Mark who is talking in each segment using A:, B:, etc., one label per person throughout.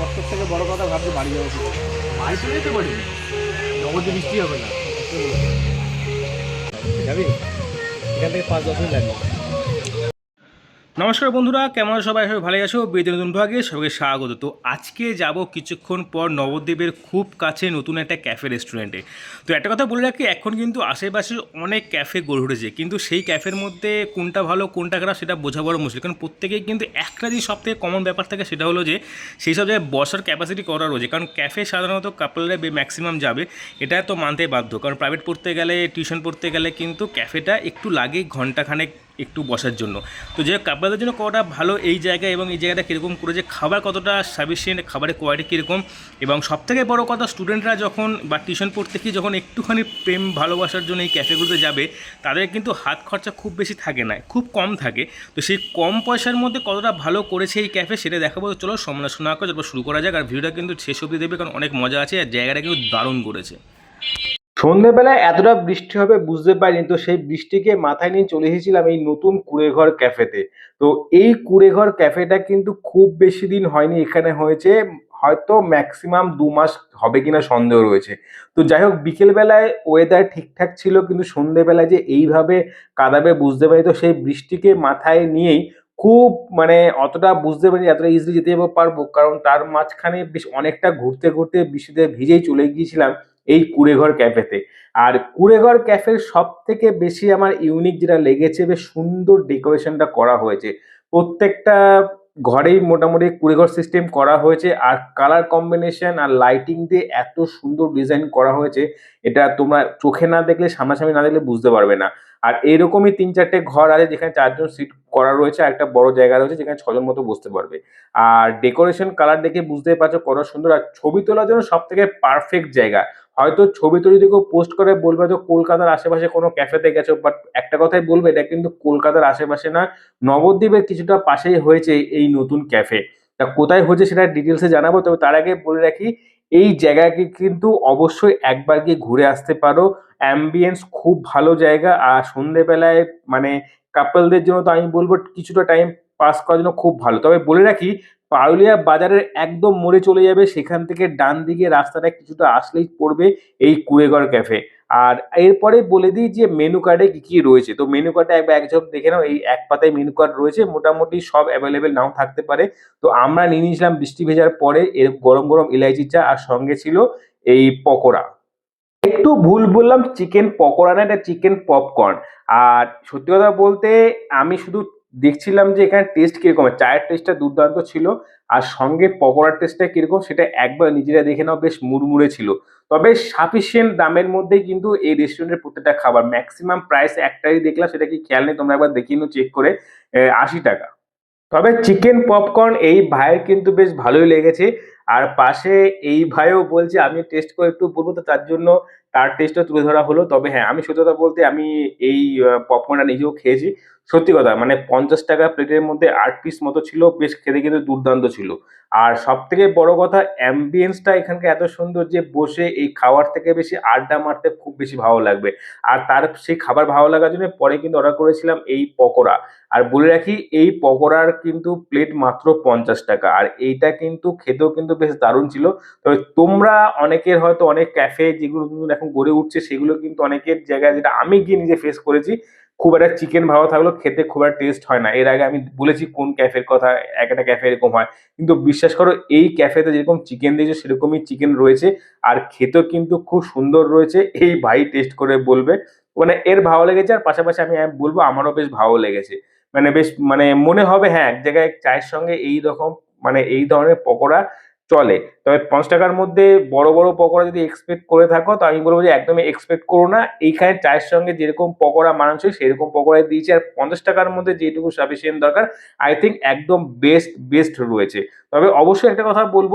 A: চলে
B: থেকে বড় কথা ভাবছি বাড়ি যাব।
A: বাড়ি চলে যেতে পারি নগদে বৃষ্টি হবে না। যাবি? এখান থেকে পাঁচ দশ মিনিট লাগবে।
C: নমস্কার বন্ধুরা, কেমন সবাই? সবাই ভালো আছো। বেদে নতুন সবাইকে স্বাগত। তো আজকে যাব কিছুক্ষণ পর নবদ্বীপের খুব কাছে নতুন একটা ক্যাফে রেস্টুরেন্টে। তো একটা কথা বলে রাখি, এখন কিন্তু আশেপাশে অনেক ক্যাফে গড়ে উঠেছে। কিন্তু সেই ক্যাফের মধ্যে কোনটা ভালো, কোনটা খারাপ সেটা বোঝা বড় মুশকিল। কারণ প্রত্যেকেই কিন্তু একটা জিনিস সব থেকে কমন ব্যাপার থাকে, সেটা হলো যে, সেই সব জায়গায় বসার ক্যাপাসিটি করা রয়েছে। কারণ ক্যাফে সাধারণত কাপলরা ম্যাক্সিমাম যাবে। এটা তো মানতে বাধ্য। কারণ প্রাইভেট পড়তে গেলে টিউশন পড়তে গেলে কিন্তু ক্যাফেটা একটু লাগে ঘন্টাখানেক একটু বসার জন্য। তো যে কাপড়াদের জন্য কতটা ভালো এই জায়গা এবং এই জায়গাটা কীরকম করেছে, খাবার কতটা সাফিসিয়েন্ট খাবারের কোয়ালিটি কীরকম এবং সবথেকে বড় কথা স্টুডেন্টরা যখন বা টিউশন পড়তে গিয়ে যখন একটুখানি প্রেম, ভালোবাসার জন্য এই ক্যাফেগুলোতে যাবে, তাদের কিন্তু হাত খরচা খুব বেশি থাকে না, খুব কম থাকে। তো সেই কম পয়সার মধ্যে কতটা ভালো করেছে এই ক্যাফে সেটা দেখাবো। চলো সমালোচনা করে তারপর শুরু করা যাক, আর ভিডিওটা কিন্তু শেষ অবধি দেবে কারণ অনেক মজা আছে, আর জায়গাটা কিন্তু দারুণ করেছে।
B: সন্ধেবেলায় এতটা বৃষ্টি হবে বুঝতে পারিনি, তো সেই বৃষ্টিকে মাথায় নিয়ে চলে এসেছিলাম এই নতুন কুড়েঘর ক্যাফেতে। তো এই কুড়েঘর ক্যাফেটা কিন্তু খুব বেশি দিন হয়নি, এখানে হয়েছে হয়তো ম্যাক্সিমাম দু মাস হবে কিনা সন্দেহ রয়েছে। তো যাই হোক, বিকেলবেলায় ওয়েদার ঠিকঠাক ছিল, কিন্তু সন্ধেবেলায় যে এইভাবে কাদাবে বুঝতে পারি তো সেই বৃষ্টিকে মাথায় নিয়েই খুব মানে অতটা বুঝতে পারি এতটা ইজিলি যেতে পারব। কারণ তার মাঝখানে বেশ অনেকটা ঘুরতে ঘুরতে বৃষ্টিতে ভিজেই চলে গিয়েছিলাম। এই কুড়েঘর ক্যাফেতে। আর কুড়েঘর ক্যাফের সব থেকে বেশি আমার ইউনিক যেটা লেগেছে, বেশ সুন্দর ডেকোরেশনটা করা হয়েছে। প্রত্যেকটা ঘরেই মোটামুটি কুড়েঘর সিস্টেম করা হয়েছে আর কালার কম্বিনেশন আর লাইটিং দিয়ে এত সুন্দর ডিজাইন করা হয়েছে, এটা তোমরা চোখে না দেখলে, সামনাসামনি না দেখলে বুঝতে পারবে না। আর এরকমই তিন চারটে ঘর আছে যেখানে চারজন সিট করা রয়েছে আর একটা বড় জায়গা রয়েছে যেখানে ছজন মতো বসতে পারবে। আর ডেকোরেশন কালার দেখে বুঝতেই পারছ কত সুন্দর। আর ছবি তোলার জন্য সব থেকে পারফেক্ট জায়গা। হয়তো ছবি তুলে যদি কেউ পোস্ট করে বলবে তো কলকাতার আশেপাশে কোনো ক্যাফেতে গেছো বাট একটা কথাই বলবে, এটা কিন্তু কলকাতার আশেপাশে না, নবদ্বীপের কিছুটা পাশেই হয়েছে এই নতুন ক্যাফে তা কোথায় হয়েছে সেটা ডিটেলসে জানাব, তবে তার আগে বলে রাখি, এই জায়গাকে কিন্তু অবশ্যই একবার গিয়ে ঘুরে আসতে পারো। অ্যাম্বিয়েন্স খুব ভালো জায়গা, আর সন্ধেবেলায় মানে কাপলদের জন্য তো আমি বলব কিছুটা টাইম পাস করার জন্য খুব ভালো। তবে বলে রাখি পারুলিয়া বাজারের একদম মোড়ে চলে যাবে। সেখান থেকে ডান দিকে রাস্তাটা কিছুটা আসলেই পড়বে এই কুড়েঘর ক্যাফে। আর এরপরে বলে দিই যে মেনু কার্ডে কী কী রয়েছে। তো মেনু কার্ডে একবার এক ঝলক দেখে নাও। এই এক পাতায় মেনু কার্ড রয়েছে। মোটামুটি সব অ্যাভেলেবেল নাও থাকতে পারে। তো আমরা নিয়ে নিয়েছিলাম বৃষ্টি ভেজার পরে। এর গরম গরম ইলাইচি চা আর সঙ্গে ছিল এই পকোড়া। একটু ভুল বললাম চিকেন পকোড়া না, এটা চিকেন পপকর্ন আর সত্যি কথা বলতে আমি শুধু দেখছিলাম যে এখানে টেস্ট কীরকম? চায়ের টেস্টটা দুর্দান্ত ছিল, আর সঙ্গে পকোড়ার টেস্টটা কীরকম সেটা একবার নিজেরা দেখে নাও, বেশ মুড়মুড়ে ছিল। তবে সাফিসিয়েন্ট দামের মধ্যেই কিন্তু এই রেস্টুরেন্টের প্রত্যেকটা খাবার ম্যাক্সিমাম প্রাইস একটাই দেখলাম, সেটা কি খেয়াল নেই, তোমরা একবার দেখিয়ে নাও চেক করে আশি টাকা। তবে চিকেন পপকর্ন এই ভাইয়ের কিন্তু বেশ ভালোই লেগেছে, আর পাশে এই ভাইও বলছে, আমি টেস্ট করে একটু বলব তো তার জন্য তার টেস্টটা তুলে ধরা হলো। তবে হ্যাঁ আমি সত্যি কথা বলতে আমি এই পপকর্নটা নিজেও খেয়েছি। সত্যি কথা মানে পঞ্চাশ টাকা প্লেটের মধ্যে আট পিস মতো ছিল, বেশ খেতে কিন্তু দুর্দান্ত ছিল। আর সব থেকে বড় কথা অ্যাম্বিয়েন্সটা এখানকার এত সুন্দর যে বসে এই খাওয়ার থেকে বেশি আড্ডা মারতে খুব বেশি ভালো লাগবে। আর তার সেই খাবার ভালো লাগার জন্য পরে কিন্তু অর্ডার করেছিলাম এই পকোড়া। আর বলে রাখি, এই পকোড়ার কিন্তু প্লেট মাত্র পঞ্চাশ টাকা। আর এইটা কিন্তু খেতেও কিন্তু বেশ দারুণ ছিল। তবে তোমরা অনেকের হয়তো অনেক ক্যাফে যেগুলো নতুন এখন গড়ে উঠছে, সেগুলো কিন্তু অনেকের জায়গায় যেটা আমি গিয়ে নিজে ফেস করেছি, খুব একটা চিকেন ভালো থাকলেও খেতে খুব একটা টেস্ট হয় না। এর আগে আমি বলেছি কোন ক্যাফের কথা, এক একটা ক্যাফে এরকম হয়। কিন্তু বিশ্বাস করো, এই ক্যাফেতে যেরকম চিকেন দিয়েছে, সেরকমই চিকেন রয়েছে। আর খেতেও কিন্তু খুব সুন্দর রয়েছে, এই ভাই টেস্ট করে বলবে। মানে এর ভালো লেগেছে, আর পাশাপাশি আমি বলব আমারও বেশ ভালো লেগেছে। মানে বেশ মানে মনে হবে হ্যাঁ এক জায়গায় চায়ের সঙ্গে এই রকম মানে এই ধরনের পকোড়া চলে। তবে পাঁচ টাকার মধ্যে বড় বড় পকোড়া যদি এক্সপেক্ট করে থাকো, তো আমি বলব যে একদমই এক্সপেক্ট করো না। এইখানে চায়ের সঙ্গে যেরকম পকোড়া মানানসই সেরকম পকোড়াই দিয়েছে। আর পঞ্চাশ টাকার মধ্যে যেটুকু সাফিসিয়েন্ট দরকার আই থিঙ্ক একদম বেস্ট বেস্ট রয়েছে। তবে অবশ্যই একটা কথা বলব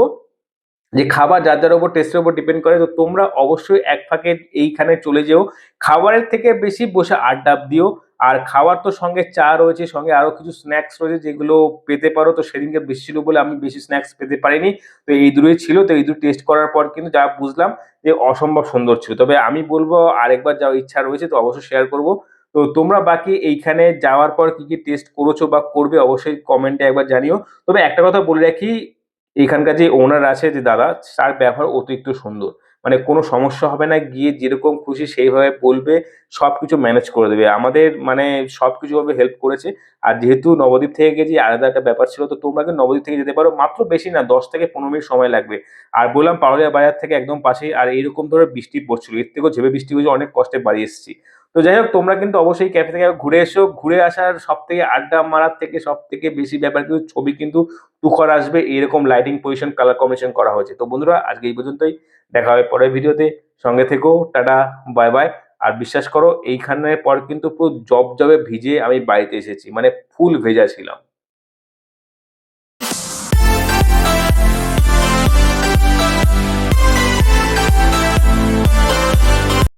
B: যে খাবার যার যার উপর টেস্টের উপর ডিপেন্ড করে, তো তোমরা অবশ্যই এক ফাঁকে এইখানে চলে যেও। খাবারের থেকে বেশি বসে আড্ডা দিও। আর খাওয়ার তো সঙ্গে চা রয়েছে, সঙ্গে আরও কিছু স্ন্যাক্স রয়েছে যেগুলো পেতে পারো। তো সেদিনকে বেশি ছিল বলে আমি বেশি স্ন্যাক্স পেতে পারিনি। তো এই দুটোই ছিল, তো এই দুটো টেস্ট করার পর কিন্তু যা বুঝলাম যে অসম্ভব সুন্দর ছিল। তবে আমি বলব আরেকবার যাওয়ার ইচ্ছা রয়েছে, তো অবশ্যই শেয়ার করব। তো তোমরা বাকি এইখানে যাওয়ার পর কি কি টেস্ট করেছ বা করবে অবশ্যই কমেন্টে একবার জানিও। তবে একটা কথা বলে রাখি, এখানকার যে ওনার আছে, যে দাদা, তার ব্যবহার অতিরিক্ত সুন্দর। মানে কোনো সমস্যা হবে না, গিয়ে যেরকম খুশি সেইভাবে বলবে সব কিছু ম্যানেজ করে দেবে। আমাদের মানে সব কিছুভাবে হেল্প করেছে। আর যেহেতু নবদ্বীপ থেকে গেছি, আলাদা একটা ব্যাপার ছিল, তো তোমরা নবদ্বীপ থেকে যেতে পারো। মাত্র বেশি না, দশ থেকে পনেরো মিনিট সময় লাগবে। আর বললাম পাউলিয়া বাজার থেকে একদম পাশেই, আর এইরকম ধরে বৃষ্টি পড়ছিল। এর থেকেও ঝেপে বৃষ্টি হয়েছে অনেক কষ্টে বাড়ি এসেছি। তো যাই হোক, তোমরা কিন্তু অবশ্যই ক্যাফে থেকে ঘুরে এসো। ঘুরে আসার সব থেকে আড্ডা মারার থেকে সব থেকে বেশি ব্যাপার কিন্তু ছবি কিন্তু তুখর আসবে। এরকম লাইটিং পজিশন কালার কম্বিনেশন করা হয়েছে। তো বন্ধুরা, আজকে এই পর্যন্তই। দেখা হবে পরের ভিডিওতে। সঙ্গে থেকেও টাটা বাই বাই আর বিশ্বাস করো, এইখানের পর কিন্তু পুরো জব জবে ভিজে আমি বাড়িতে এসেছি মানে ফুল ভেজা ছিলাম।